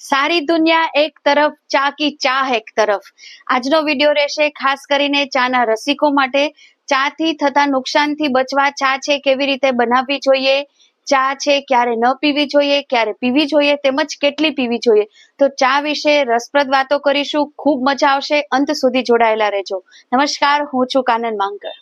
સારી દુનિયા એક તરફ ચા કી ચાહ એક તરફ. આજનો વીડિયો રહેશે ખાસ કરીને ચાના રસિકો માટે. ચાથી થતા નુકસાનથી બચવા ચા છે કેવી રીતે બનાવવી જોઈએ? ચા છે ક્યારે ન પીવી જોઈએ, ક્યારે પીવી જોઈએ, તેમજ કેટલી પીવી જોઈએ? તો ચા વિશે રસપ્રદ વાતો કરીશું. ખૂબ મજા આવશે. અંત સુધી જોડાયેલા રહેજો. નમસ્કાર, હું છું કાનન માંકર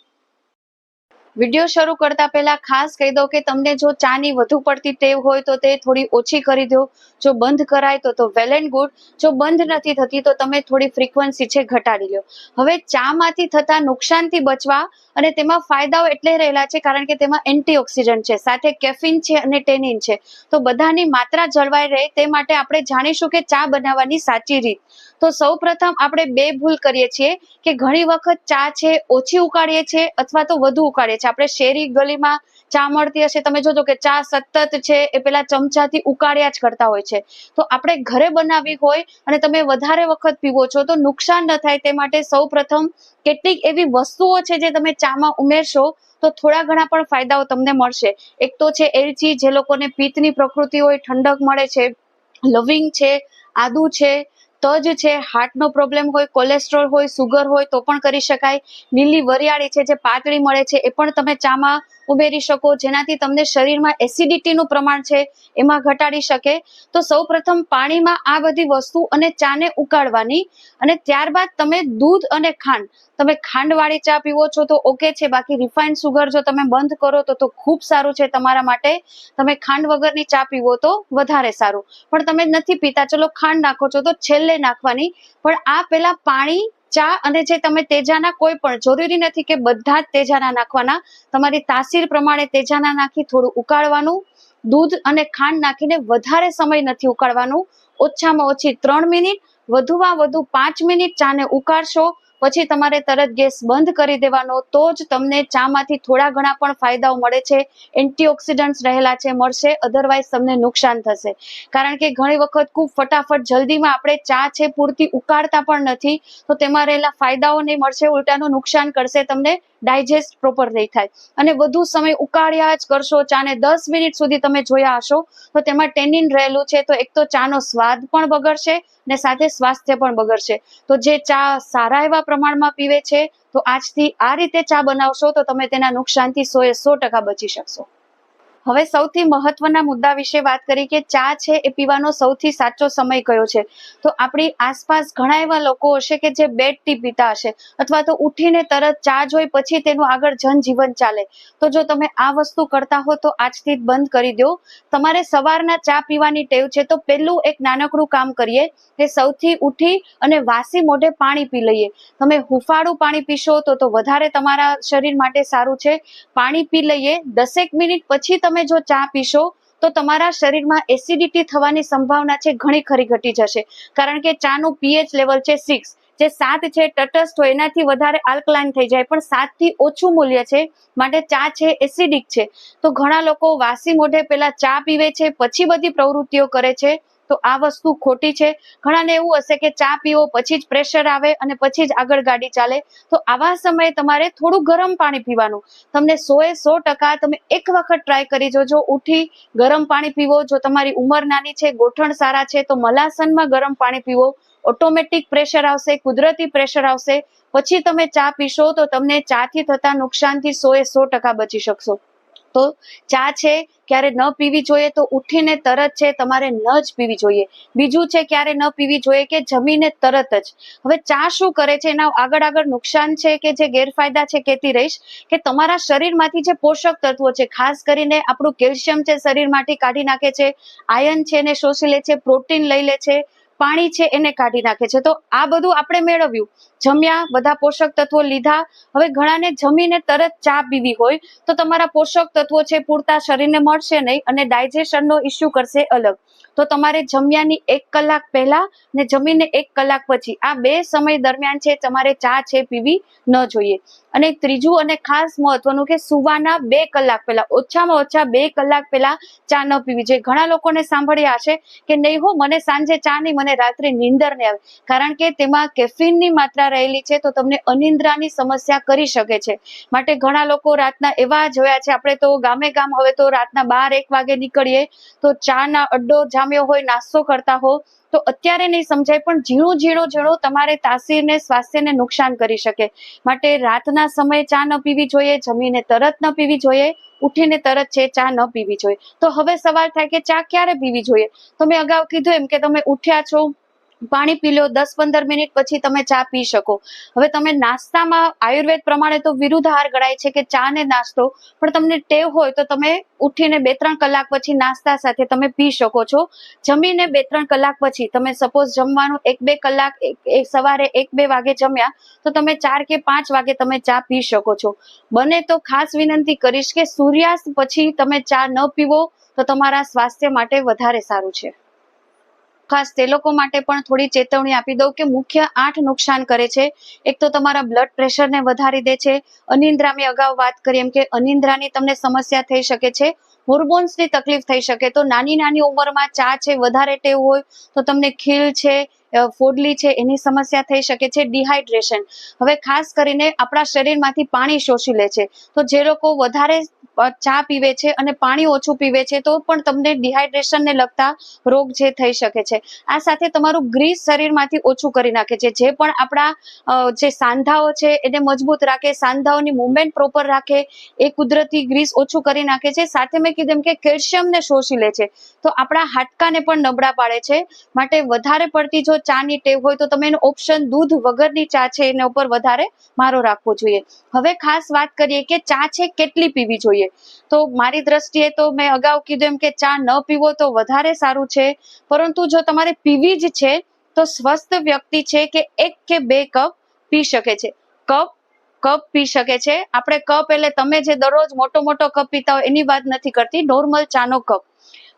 વીડિયો શરૂ કરતા પહેલા ખાસ કહી દો કે તમને જો ચાની વધુ પડતી ટેવ હોય તો તે થોડી ઓછી કરી દો. જો બંધ કરાય તો તો વેલ એન્ડ ગુડ. જો બંધ નથી થતી તો તમે થોડી ફ્રીક્વન્સી છે ઘટાડી લો. હવે ચામાંથી થતા નુકસાનથી બચવા અને તેમાં ફાયદાઓ એટલે રહેલા છે કારણ કે તેમાં એન્ટીઓક્સિડન્ટ છે, સાથે કેફિન છે અને ટેનિન છે. તો બધાની માત્રા જળવાઈ રહે તે માટે આપણે જાણીશું કે ચા બનાવવાની સાચી રીત. તો સૌ પ્રથમ આપણે બે ભૂલ કરીએ છીએ કે ઘણી વખત ચા છે ઓછી ઉકાળીએ છીએ અથવા તો વધુ ઉકાળીએ છીએ. આપણે શેરી ગલીમાં ચા મળતી હશે, તમે જોજો કે ચા સતત છે એ પેલા ચમચાથી ઉકાળ્યા જ કરતા હોય છે. તો આપણે ઘરે બનાવી હોય અને તમે વધારે વખત પીવો છો, તો નુકસાન ન થાય તે માટે સૌ પ્રથમ કેટલીક એવી વસ્તુઓ છે જે તમે ચામાં ઉમેરશો, તો થોડા ઘણા પણ ફાયદાઓ તમને મળશે. એક તો છે એલચી, જે લોકોને પિત્તની પ્રકૃતિ હોય, ઠંડક મળે છે, લવિંગ છે, આદુ છે તજ છે હાર્ટનો પ્રોબ્લેમ હોય કોલેસ્ટ્રોલ હોય સુગર હોય, તો પણ કરી શકાય. લીલી વરિયાળી છે, જે પાતળી મળે છે, એ પણ તમે ચામાં ઉમેરી શકો, જેનાથી તમને શરીરમાં એસિડિટીનું પ્રમાણ છે, એમાં ઘટાડી શકે. તો સૌ પ્રથમ પાણીમાં આ બધી વસ્તુ અને ચાને ઉકાળવાની અને ત્યારબાદ તમે દૂધ અને ખાંડ, તમે ખાંડવાળી ચા પીવો છો તો ઓકે છે, બાકી રિફાઇન્ડ સુગર જો તમે બંધ કરો તો તો ખૂબ સારું છે તમારા માટે. તમે ખાંડ વગરની ચા પીવો તો વધારે સારું. પણ તમે નથી પીતા, ચલો ખાંડ નાખો છો તો છેલ્લે નાખવાની. પણ આ પેલા પાણી ચા અને જે તમે તેજાના કોઈ પણ, જરૂરી નથી કે બધા જ તેજાના નાખવાના. તમારી તાસીર પ્રમાણે તેજાના નાખી થોડું ઉકાળવાનું, દૂધ અને ખાંડ નાખીને વધારે સમય નથી ઉકાળવાનું. ઓછામાં ઓછી ત્રણ મિનિટ, વધુમાં વધુ પાંચ મિનિટ ચાને ઉકાળશો. પછી તમારે તરત ગેસ બંધ કરી દેવાનો, તો જ તમને ચામાંથી થોડા ઘણા પણ ફાયદાઓ મળે છે, એન્ટીઓક્સિડન્ટ્સ રહેલા છે, મળશે અધરવાઇઝ તમને નુકસાન થશે. કારણ કે ઘણી વખત ખૂબ ફટાફટ જલ્દીમાં આપણે ચા છે પૂરતી ઉકાળતા પણ નથી, તો તેમાં રહેલા ફાયદાઓ નહીં મળશે, ઉલટાનું નુકસાન કરશે તમને ડાયજેસ્ટ પ્રોપર નહીં થાય. અને વધુ સમય ઉકાળ્યા જ કરશો, ચાને દસ મિનિટ સુધી તમે જોયા હશો, તો તેમાં ટેનિન રહેલું છે, તો એક તો ચાનો સ્વાદ પણ બગડશે ને સાથે સ્વાસ્થ્ય પણ બગડશે. તો જે ચા સારા એવા પ્રમાણમાં પીવે છે, તો આજથી આ રીતે ચા બનાવશો, તો તમે તેના નુકસાનથી સો એ સો ટકા બચી શકશો. હવે સૌથી મહત્વના મુદ્દા વિશે વાત કરી કે ચા છે એ પીવાનો સૌથી સાચો સમય કયો છે? તો આપણી આસપાસ ઘણા એવા લોકો હશે કે જે બેડ ટી પીતા હશે અથવા તો ઉઠીને તરત ચા જોઈ પછી તેનું આગળ જનજીવન ચાલે. તો જો તમે આ વસ્તુ કરતા હો તો આજથી બંધ કરી દો. તમારે સવારના ચા પીવાની ટેવ છે તો પહેલું એક નાનકડું કામ કરીએ કે સૌથી ઉઠી અને વાસી મોઢે પાણી પી લઈએ. તમે હુફાળું પાણી પીશો તો તો વધારે તમારા શરીર માટે સારું છે. પાણી પી લઈએ દસેક મિનિટ પછી તમે જો ચા પીશો, તો તમારા શરીરમાં એસિડિટી થવાની સંભાવના છે ઘણી ખરી ઘટી જશે. કારણ કે ચાનું પીએચ લેવલ છે સિક્સ જે સાત છે તટસ્થ હોય, એનાથી વધારે આલ્કલાઇન થઈ જાય. પણ સાતથી ઓછું મૂલ્ય છે, માટે ચા છે એસિડિક છે. તો ઘણા લોકો વાસી મોઢે પેલા ચા પીવે છે, પછી બધી પ્રવૃત્તિઓ કરે છે. તો આ વસ્તુ ખોટી છે. ઘણાને એવું હશે કે ચા પીવો, પછી જ પ્રેશર આવે અને પછી જ આગળ ગાડી ચાલે. તો આવા સમયે તમારે થોડું ગરમ પાણી પીવાનું. તમને સો એ સો ટકા તમે એક વખત ટ્રાય કરી જોજો. ઉઠી ગરમ પાણી પીવો. જો તમારી ઉંમર નાની છે, ગોઠણ સારા છે, તો મલાસનમાં ગરમ પાણી પીવો. ઓટોમેટિક પ્રેશર આવશે, કુદરતી પ્રેશર આવશે. પછી તમે ચા પીશો તો તમને ચાથી થતા નુકસાનથી સો એ સો ટકા બચી શકશો. તો ચા છે, ક્યારે ન પીવી જોઈએ તો ઉઠીને તરત છે, તમારે ન જ પીવી જોઈએ. બીજું છે, ક્યારે ન પીવી જોઈએ કે જમીને તરત જ. હવે ચા શું કરે છે, એના આગળ આગળ નુકસાન છે કે જે ગેરફાયદા છે કહેતી રહીશ કે તમારા શરીરમાંથી જે પોષક તત્વો છે, ખાસ કરીને આપણું કેલ્શિયમ છે, શરીરમાંથી કાઢી નાખે છે, આયન છે ને શોષી લે છે, પ્રોટીન લઈ લે છે પાણી છે એને કાઢી નાખે છે. તો આ બધું આપણે મેળવ્યું. જમ્યા, બધા પોષક તત્વો લીધા. હવે ઘણાને જમીને તરત ચા પીવી હોય તો તમારા પોષક તત્વો છે પૂરતા શરીરને મળશે નહીં અને ડાયજેશનનો ઇસ્યુ કરશે અલગ. તો તમારે જમ્યાની એક કલાક પહેલા ને જમીને એક કલાક પછી. આ બે સમય દરમિયાન છે, તમારે ચા છે, પીવી ન જોઈએ. અને ત્રીજું અને ખાસ મહત્વનું કે સુવાના બે કલાક પહેલા, ઓછામાં ઓછા બે કલાક પહેલા ચા ન પીવી જોઈએ. ઘણા લોકોને સાંભળ્યા હશે કે નહીં હો, મને સાંજે ચા નહીં, મને રાત્રે નીંદર નહીં આવે. કારણ કે તેમાં કેફીનની માત્રા રહેલી છે, તો તમને અનિંદ્રાની સમસ્યા કરી શકે છે. માટે ઘણા લોકો રાતના એવા જોયા છે, આપણે તો ગામે ગામ હવે તો રાતના બાર, એક વાગે નીકળીએ, તો ચા ના અડ્ડો જામ પામ્યો હોય, નાસ્તો કરતા હો, તો અત્યારે નહીં સમજાય, પણ ઝીણું ઝીણું ઝીણું તમારે તાસીરને, સ્વાસ્થ્યને નુકસાન કરી શકે. માટે રાતના સમયે ચા ન પીવી જોઈએ, જમીને તરત ન પીવી જોઈએ, ઉઠીને તરત છે, ચા ન પીવી જોઈએ. તો હવે સવાલ થાય કે ચા ક્યારે પીવી જોઈએ? તો મેં અગાઉ કીધું એમ કે તમે ઉઠ્યા છો પાણી પી લો, દસ પંદર મિનિટ પછી તમે ચા પી શકો. હવે તમે નાસ્તામાં આયુર્વેદ પ્રમાણે તો વિરુદ્ધ આહાર ગણાય છે કે ચા ને નાસ્તો, પણ તમને ટેવ હોય તો તમે ઉઠીને બે ત્રણ કલાક પછી નાસ્તા સાથે તમે પી શકો છો. જમીને બે ત્રણ કલાક પછી તમે સપોઝ જમવાનું એક બે કલાક સવારે એક બે વાગે જમ્યા, તો તમે ચાર કે પાંચ વાગે તમે ચા પી શકો છો. બને તો ખાસ વિનંતી કરીશ કે સૂર્યાસ્ત પછી તમે ચા ન પીવો તો તમારા સ્વાસ્થ્ય માટે વધારે સારું છે. ખાસ તે લોકો માટે પણ થોડી ચેતવણી આપી દઉં કે મુખ્ય આઠ નુકસાન કરે છે. એક તો તમારા બ્લડ પ્રેશરને વધારી દે છે. અનિંદ્રા મેં અગાઉ વાત કરી એમ કે અનિંદ્રાની તમને સમસ્યા થઈ શકે છે. હોર્મોન્સની તકલીફ થઈ શકે. તો નાની નાની ઉંમરમાં ચા છે, વધારે ટેવ હોય, તો તમને ખીલ છે ફોડલી છે, એની સમસ્યા થઈ શકે છે ડિહાઇડ્રેશન હવે ખાસ કરીને આપણા શરીરમાંથી પાણી શોષી લે છે. તો જે લોકો વધારે ચા પીવે છે અને પાણી ઓછું પીવે છે, તો પણ તમને ડિહાઇડ્રેશનને લગતા રોગ જે થઈ શકે છે. આ સાથે તમારું ગ્રીસ શરીરમાંથી ઓછું કરી નાખે છે. જે પણ આપણા જે સાંધાઓ છે, એને મજબૂત રાખે, સાંધાઓની મુવમેન્ટ પ્રોપર રાખે, એ કુદરતી ગ્રીસ ઓછું કરી નાખે છે. સાથે મેં કીધું કે કેલ્શિયમને શોષી લે છે. તો આપણા હાડકાને પણ નબળા પાડે છે. માટે વધારે પડતી જો ચાની ટેવ હોય, તો તમે એનો ઓપ્શન દૂધ વગરની ચા છે, એના ઉપર વધારે મારો રાખવો જોઈએ. હવે ખાસ વાત કરીએ કે ચા છે, કેટલી પીવી જોઈએ? તો મારી દ્રષ્ટિએ તો મેં અગાઉ કીધું એમ કે ચા ન પીવો તો વધારે સારું છે. પરંતુ જો તમારે પીવી જ છે, તો સ્વસ્થ વ્યક્તિ છે કે એક કે બે કપ પી શકે છે. કપ કપ પી શકે છે. આપણે કપ એટલે તમે જે દરરોજ મોટો મોટો કપ પીતા હોય એની વાત નથી કરતી. નોર્મલ ચાનો કપ.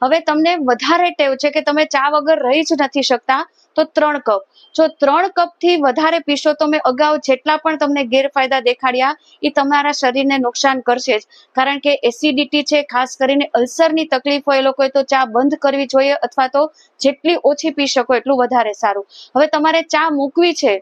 હવે તમને વધારે ટેવ છે કે તમે ચા વગર રહી જ નથી શકતા, તો ત્રણ કપ. જો ત્રણ કપથી વધારે પીશો તો મેં અગાઉ જેટલા પણ તમને ગેરફાયદા દેખાડ્યા એ તમારા શરીરને નુકસાન કરશે જ. કારણ કે એસિડિટી છે, ખાસ કરીને અલ્સરની તકલીફ હોય એ લોકોએ તો ચા બંધ કરવી જોઈએ અથવા તો જેટલી ઓછી પી શકો એટલું વધારે સારું. હવે તમારે ચા મૂકવી છે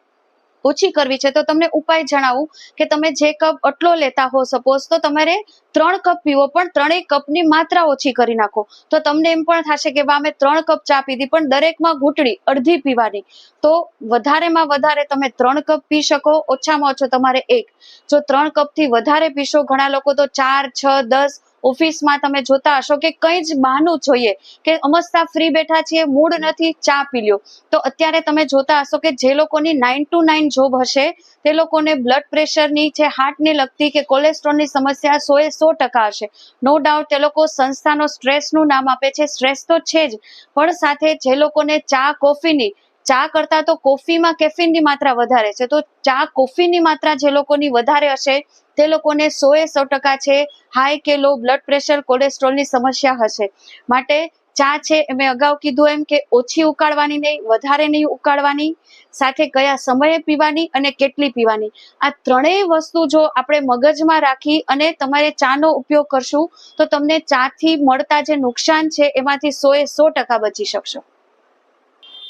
ઓછી કરવી છે, તો તમને ઉપાય જણાવું કે તમે જે કપ આટલો લેતા હો સપોઝ તો તમારે ત્રણ કપ પીવો, પણ ત્રણેય કપની માત્રા ઓછી કરી નાખો. તો તમને એમ પણ થશે કે બા અમે ત્રણ કપ ચા પીધી, પણ દરેકમાં ઘૂંટડી અડધી પીવાની. તો વધારેમાં વધારે તમે ત્રણ કપ પી શકો, ઓછામાં ઓછો તમારે એક. જો ત્રણ કપથી વધારે પીશો ઘણા લોકો, તો ચાર, છ, દસ ઓફિસમાં તમે જોતા હશો કે કંઈ જ બહાનું જોઈએ કે અમસ્તા ફ્રી બેઠા છીએ, મૂડ નથી, ચા પી લ્યો. તો અત્યારે તમે જોતા હશો કે જે લોકોની નાઇન ટુ નાઇન જોબ હશે, તે લોકોને બ્લડ પ્રેશરની છે હાર્ટને લગતી કે કોલેસ્ટ્રોલની સમસ્યા સો એ સો ટકા હશે. નો ડાઉટ તે લોકો સંસ્થાનો સ્ટ્રેસનું નામ આપે છે સ્ટ્રેસ તો છે જ. પણ સાથે જે લોકોને ચા કોફીની ચા કરતા તો કોફીમાં કેફીનની માત્રા વધારે છે. તો ચા કોફીની માત્રા જે લોકોની વધારે હશે, તે લોકોને સો એ સો ટકા છે હાઈ કે લો બ્લડ પ્રેશર કોલેસ્ટ્રોલની સમસ્યા હશે. માટે ચા છે એ મેં અગાઉ કીધું એમ કે ઓછી ઉકાળવાની નહીં, વધારે નહીં ઉકાળવાની, સાથે કયા સમયે પીવાની અને કેટલી પીવાની. આ ત્રણેય વસ્તુ જો આપણે મગજમાં રાખી અને તમારે ચાનો ઉપયોગ કરશું, તો તમને ચાથી મળતા જે નુકસાન છે, એમાંથી સો એ સો ટકા બચી શકશો.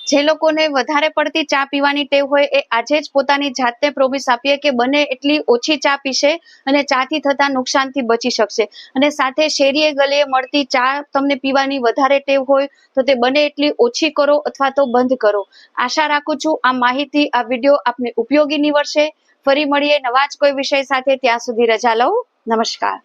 જે લોકોને વધારે પડતી ચા પીવાની ટેવ હોય એ આજે જ પોતાની જાતને પ્રોમિસ આપીએ કે બને એટલી ઓછી ચા પીશે અને ચાથી થતા નુકસાનથી બચી શકશે. અને સાથે શેરીએ ગલીએ મળતી ચા તમને પીવાની વધારે ટેવ હોય તો તે બને એટલી ઓછી કરો અથવા તો બંધ કરો. આશા રાખું છું આ માહિતી, આ વીડિયો આપને ઉપયોગી નીવડશે. ફરી મળીએ નવા જ કોઈ વિષય સાથે ત્યાં સુધી રજા લઉં. નમસ્કાર.